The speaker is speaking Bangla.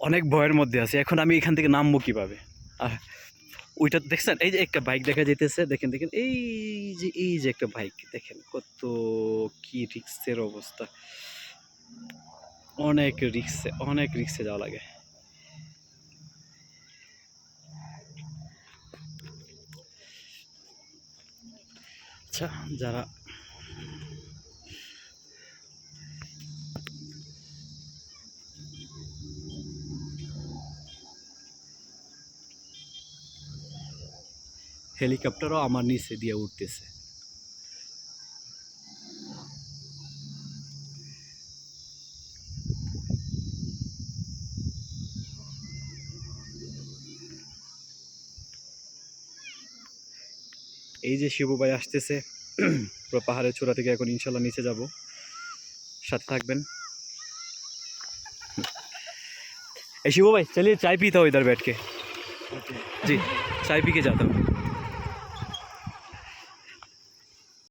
অনেক ভয়ের মধ্যে আছি। এখন আমি এখান থেকে নামবো কীভাবে? আহ, ওইটা দেখছেন? এই যে একটা বাইক দেখা যেতেছে দেখেন দেখেন এই যে এই যে একটা বাইক দেখেন কত কি রিক্সের অবস্থা। অনেক রিক্সে অনেক রিক্সে যাওয়া লাগে। আচ্ছা যারা হেলিকপ্টারও আমার নিচে দিয়ে উঠতেছে এই যে শিবু ভাই আসতেছে পুরো পাহাড়ের চূড়া থেকে এখন ইনশাল্লাহ নিচে যাব সাথে থাকবেন এই शिवू भाई चलिए चाय पीता हूँ इधर बैठ के जी चाय पी के जाता हूँ